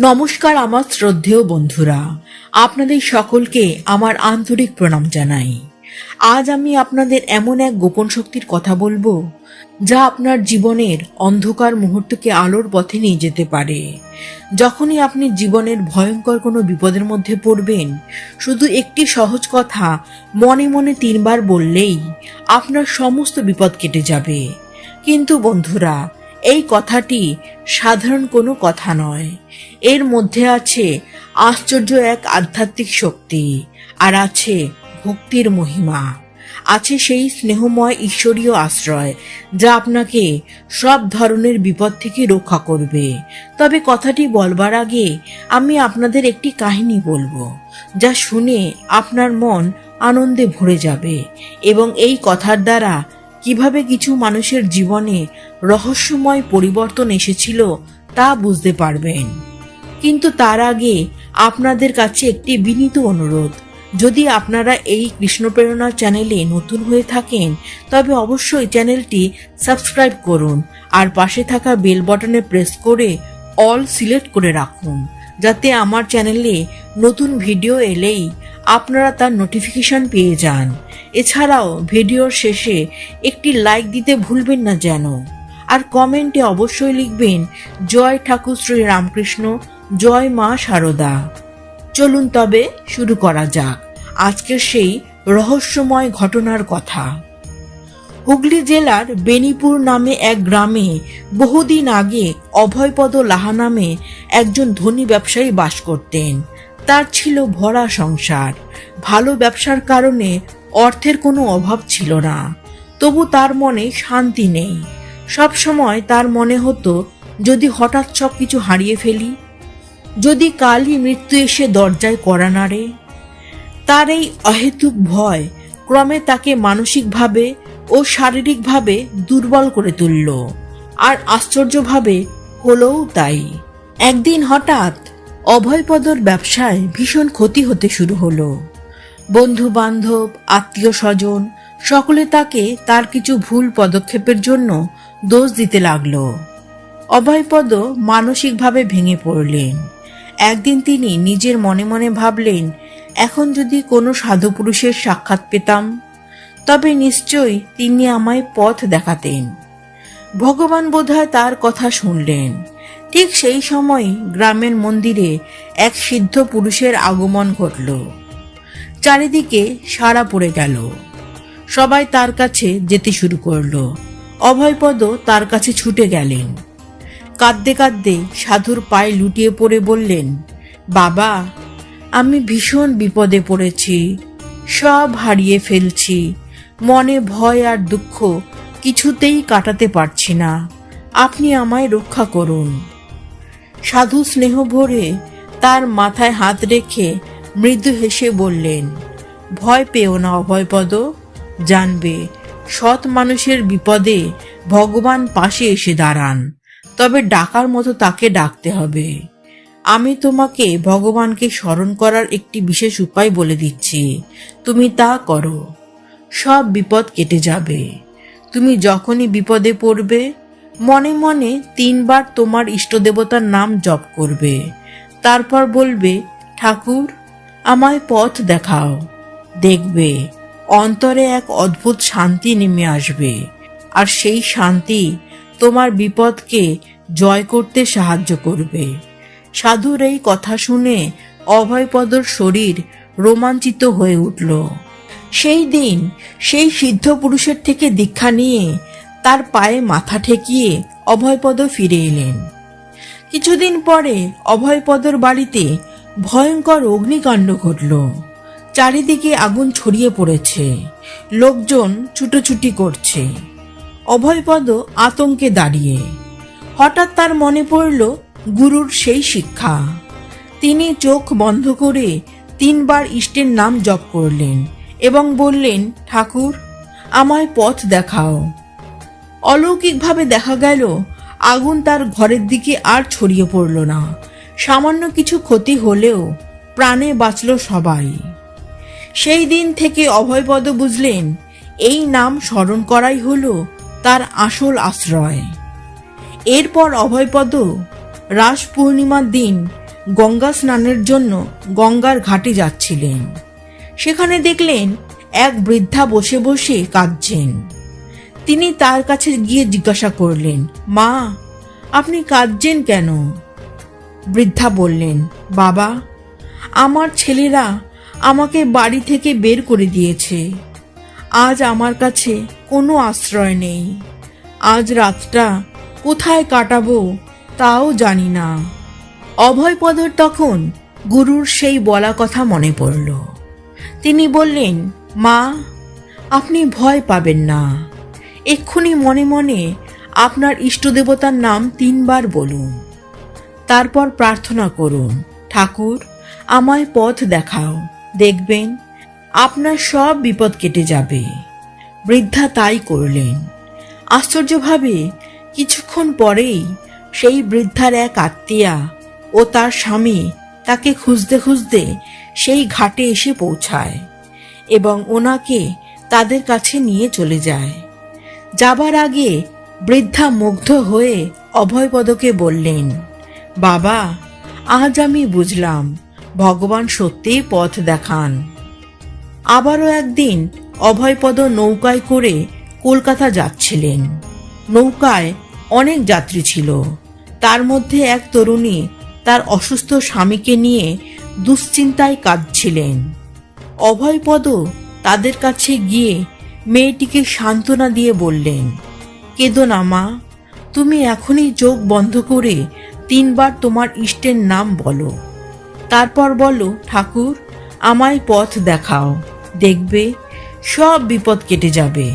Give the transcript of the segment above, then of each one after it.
নমস্কার আমার শ্রদ্ধেয় বন্ধুরা। আপনাদের সকলকে আমার আন্তরিক প্রণাম জানাই। আজ আমি আপনাদের এমন এক গোপন শক্তির কথা বলব, যা আপনার জীবনের অন্ধকার মুহূর্তকে আলোর পথে নিয়ে যেতে পারে। যখনই আপনি জীবনের ভয়ঙ্কর কোনো বিপদের মধ্যে পড়বেন, শুধু একটি সহজ কথা মনে মনে তিনবার বললেই আপনার সমস্ত বিপদ কেটে যাবে। কিন্তু বন্ধুরা এই কথাটি সাধারণ কোনো কথা নয়। এর মধ্যে আছে আশ্চর্য এক আধ্যাত্মিক শক্তি আর আছে ভক্তির মহিমা। আছে সেই স্নেহময় ঈশ্বরীয় আশ্রয় যা আপনাকে সব ধরনের বিপদ থেকে রক্ষা করবে। তবে কথাটি বলবার আগে আমি আপনাদের একটি কাহিনী বলব, যা শুনে আপনার মন আনন্দে ভরে যাবে এবং এই কথার দ্বারা কীভাবে কিছু মানুষের জীবনে রহস্যময় পরিবর্তন এসেছিল তা বুঝতে পারবেন। কিন্তু তার আগে আপনাদের কাছে একটি বিনীত অনুরোধ। যদি আপনারা এই কৃষ্ণপ্রেরণা চ্যানেলে নতুন হয়ে থাকেন, তবে অবশ্যই চ্যানেলটি সাবস্ক্রাইব করুন আর পাশে থাকা বেল বাটনে প্রেস করে অল সিলেক্ট করে রাখুন, যাতে আমার চ্যানেলে নতুন ভিডিও এলেই আপনারা তার নোটিফিকেশন পেয়ে যান। এছাড়াও ভিডিওর শেষে একটি লাইক দিতে ভুলবেন না যেন। আর কমেন্টে অবশ্যই লিখবেন, জয় ঠাকুর শ্রী রামকৃষ্ণ জয় মা শারদা চলুন তবে শুরু করা যাক আজকের সেই রহস্যময় ঘটনার কথা। হুগলি জেলার বেনিপুর নামে এক গ্রামে বহুদিন আগে অভয়পদ লাহা নামে একজন ধনী ব্যবসায়ী বাস করতেন। তার ছিল ভরা সংসার। ভালো ব্যবসার কারণে অর্থের কোনো অভাব ছিল না। তবু তার মনে শান্তি নেই। সব সময় তার মনে হতো, যদি হঠাৎ সব কিছু হারিয়ে ফেলি, যদি কালই মৃত্যু এসে দরজায় করা নাড়ে, তার এই অহেতুক ভয় ক্রমে তাকে মানসিকভাবে ও শারীরিকভাবে দুর্বল করে তুলল, আর আশ্চর্যভাবে হলোও তাই। একদিন হঠাৎ অভয়পদর ব্যবসায় ভীষণ ক্ষতি হতে শুরু হলো। বন্ধু বান্ধব আত্মীয় স্বজন সকলে তাকে তার কিছু ভুল পদক্ষেপের জন্য দোষ দিতে লাগল। অভয়পদ মানসিকভাবে ভেঙে পড়লেন। একদিন তিনি নিজের মনে মনে ভাবলেন, এখন যদি কোনো সাধু পুরুষের সাক্ষাৎ পেতাম, তবে নিশ্চয়ই তিনি আমায় পথ দেখাতেন। ভগবান বোধহয় তার কথা শুনলেন। ঠিক সেই সময় গ্রামের মন্দিরে এক সিদ্ধ পুরুষের আগমন ঘটল। চারিদিকে সাড়া পড়ে গেল। সবাই তার কাছে যেতে শুরু করল। অভয়পদ তার কাছে ছুটে গেলেন। কাঁদতে কাঁদতে সাধুর পায়ে লুটিয়ে পড়ে বললেন, বাবা, আমি ভীষণ বিপদে পড়েছি। সব হারিয়ে ফেলছি। মনে ভয় আর দুঃখ কিছুতেই কাটাতে পারছি না। আপনি আমায় রক্ষা করুন। সাধু স্নেহ ভরে তার মাথায় হাত রেখে মৃদু হেসে বললেন, ভয় পেও না, অভয়পদ। জানবে, সৎ মানুষের বিপদে ভগবান পাশে এসে দাঁড়ান। তবে ডাকার মতো তাকে ডাকতে হবে। আমি তোমাকে ভগবানকে স্মরণ করার একটি বিশেষ উপায় বলে দিচ্ছি। তুমি তা করো। সব বিপদ কেটে যাবে। তুমি যখনই বিপদে পড়বে, মনে মনে তিনবার তোমার ইষ্টদেবতার নাম জপ করবে। তারপর বলবে, ঠাকুর আমায় পথ দেখাও। দেখবে, অন্তরে এক অদ্ভুত শান্তি নেমে আসবে। আর সেই শান্তি তোমার বিপদকে জয় করতে সাহায্য করবে। সাধুর এই কথা শুনে অভয়পদর শরীর রোমাঞ্চিত হয়ে উঠল। সেই দিন সেই সিদ্ধ পুরুষের থেকে দীক্ষা নিয়ে তার পায়ে মাথা ঠেকিয়ে অভয়পদ ফিরে এলেন। কিছুদিন পরে অভয়পদর বাড়িতে ভয়ঙ্কর অগ্নিকাণ্ড ঘটল। চারিদিকে আগুন ছড়িয়ে পড়েছে। লোকজন ছুটোছুটি করছে। অভয়পদ আতঙ্কে দাঁড়িয়ে। হঠাৎ তার মনে পড়ল গুরুর সেই শিক্ষা। তিনি চোখ বন্ধ করে তিনবার ইষ্টের নাম জপ করলেন এবং বললেন, ঠাকুর, আমায় পথ দেখাও। অলৌকিকভাবে দেখা গেল, আগুন তার ঘরের দিকে আর ছড়িয়ে পড়ল না। সামান্য কিছু ক্ষতি হলেও প্রাণে বাঁচল সবাই। সেই দিন থেকে অভয়পদ বুঝলেন, এই নাম স্মরণ করাই হলো তার আসল আশ্রয়। এরপর অভয়পদ রাস পূর্ণিমার দিন গঙ্গা স্নানের জন্য গঙ্গার ঘাটে যাচ্ছিলেন। সেখানে দেখলেন এক বৃদ্ধা বসে বসে কাঁদছেন। তিনি তার কাছে গিয়ে জিজ্ঞাসা করলেন, মা, আপনি কাঁদছেন কেন? বৃদ্ধা বললেন, বাবা, আমার ছেলেরা আমাকে বাড়ি থেকে বের করে দিয়েছে। আজ আমার কাছে কোনো আশ্রয় নেই। আজ রাতটা কোথায় কাটাবো তাও জানি না। অভয়পদর তখন গুরুর সেই বলা কথা মনে পড়ল। তিনি বললেন, মা, আপনি ভয় পাবেন না। এক্ষুনি মনে মনে আপনার ইষ্টদেবতার নাম তিনবার বলুন। তারপর প্রার্থনা করুন, ঠাকুর, আমায় পথ দেখাও। দেখবেন, আপনার সব বিপদ কেটে যাবে। বৃদ্ধা তাই করলেন। আশ্চর্যভাবে, কিছুক্ষণ পরেই সেই বৃদ্ধার এক আত্মীয়া ও তার স্বামী তাকে খুঁজতে খুঁজতে সেই ঘাটে এসে পৌঁছায় এবং ওনাকে তাদের কাছে নিয়ে চলে যায়। যাবার আগে বৃদ্ধা মুগ্ধ হয়ে অভয়পদকে বললেন বাবা, আজ আমি বুঝলাম, ভগবান সত্যিই পথ দেখান। আবারও একদিন অভয়পদ নৌকায় করে কলকাতা যাচ্ছিলেন। নৌকায় অনেক যাত্রী ছিল। তার মধ্যে এক তরুণী তার অসুস্থ স্বামীকে নিয়ে দুশ্চিন্তায় কাঁদছিলেন। অভয়পদ তাদের কাছে গিয়ে মেয়েটিকে সান্ত্বনা দিয়ে বললেন, কেঁদো না মা, তুমি এখনই চোখ বন্ধ করে তিনবার তোমার ইষ্টের নাম বলো। তারপর বলো, ঠাকুর, আমায় পথ দেখাও। দেখবে, সব বিপদ কেটে যাবে।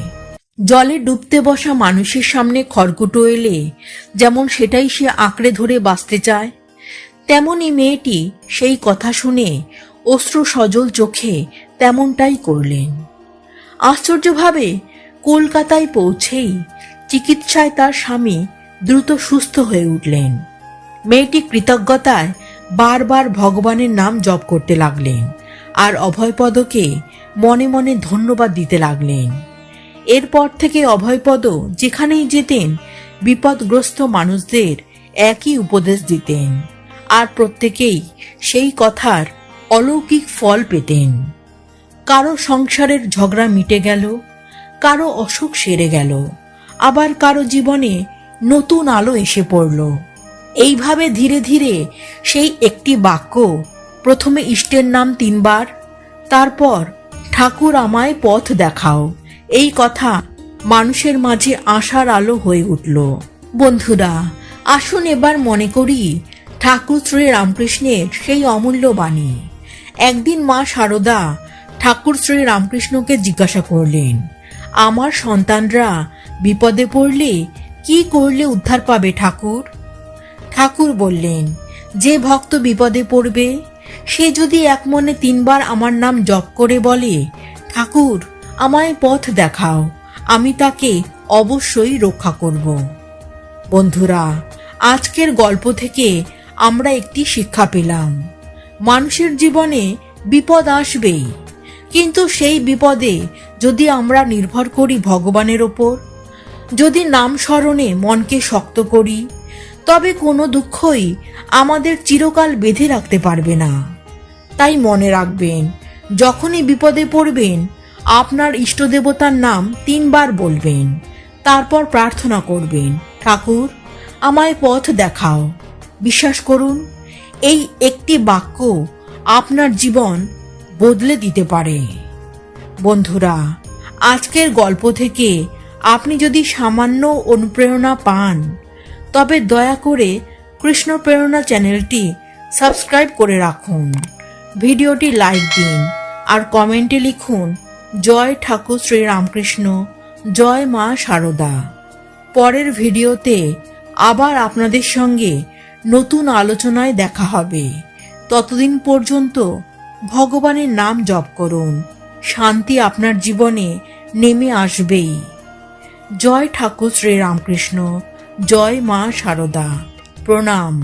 জলে ডুবতে বসা মানুষের সামনে খড়কুটো এলে, যেমন সেটাই সে আঁকড়ে ধরে বাঁচতে চায় তেমনি মেয়েটি সেই কথা শুনে অশ্রু সজল চোখে তেমনটাই করলেন। আশ্চর্যভাবে কলকাতায় পৌঁছেই চিকিৎসায় তার স্বামী দ্রুত সুস্থ হয়ে উঠলেন। মেয়েটি কৃতজ্ঞতায় বারবার ভগবানের নাম জপ করতে লাগলেন আর অভয়পদকে মনে মনে ধন্যবাদ দিতে লাগলেন। এরপর থেকে অভয়পদ যেখানেই যেতেন, বিপদগ্রস্ত মানুষদের একই উপদেশ দিতেন আর প্রত্যেকেই সেই কথার অলৌকিক ফল পেতেন। কারও সংসারের ঝগড়া মিটে গেল, কারও অসুখ সেরে গেল, আবার কারও জীবনে নতুন আলো এসে পড়ল। এইভাবে ধীরে ধীরে সেই একটি বাক্য, প্রথমে ইষ্টের নাম তিনবার, তারপর ঠাকুর আমায় পথ দেখাও। এই কথা মানুষের মাঝে আশার আলো হয়ে উঠল। বন্ধুরা, আসুন এবার মনে করি ঠাকুর শ্রী রামকৃষ্ণের সেই অমূল্য বাণী। একদিন মা শারদা ঠাকুর শ্রী রামকৃষ্ণকে জিজ্ঞাসা করলেন, আমার সন্তানরা বিপদে পড়লে কি করলে উদ্ধার পাবে ঠাকুর? ঠাকুর বললেন, যে ভক্ত বিপদে পড়বে, সে যদি এক মনে তিনবার আমার নাম জপ করে বলে, ঠাকুর, আমায় পথ দেখাও, আমি তাকে অবশ্যই রক্ষা করব। বন্ধুরা, আজকের গল্প থেকে আমরা একটি শিক্ষা পেলাম। মানুষের জীবনে বিপদ আসবেই, কিন্তু সেই বিপদে যদি আমরা নির্ভর করি ভগবানের ওপর, যদি নাম স্মরণে মনকে শক্ত করি তবে কোনো দুঃখই আমাদের চিরকাল বেঁধে রাখতে পারবে না। তাই মনে রাখবেন, যখনই বিপদে পড়বেন, আপনার ইষ্টদেবতার নাম তিনবার বলবেন, তারপর প্রার্থনা করবেন, ঠাকুর, আমায় পথ দেখাও। বিশ্বাস করুন, এই একটি বাক্য আপনার জীবন বদলে দিতে পারে। বন্ধুরা, আজকের গল্প থেকে আপনি যদি সামান্য অনুপ্রেরণা পান তবে দয়া করে কৃষ্ণ প্রেরণা চ্যানেলটি সাবস্ক্রাইব করে রাখুন। ভিডিওটি লাইক দিন আর কমেন্টে লিখুন, জয় ঠাকুর শ্রী রামকৃষ্ণ জয় মা শারদা পরের ভিডিওতে আবার আপনাদের সঙ্গে নতুন আলোচনায় দেখা হবে। ততদিন পর্যন্ত ভগবানের নাম জপ করুন। শান্তি আপনার জীবনে নেমে আসবেই। জয় ঠাকুর শ্রী রামকৃষ্ণ জয় মা শারদা প্রণাম।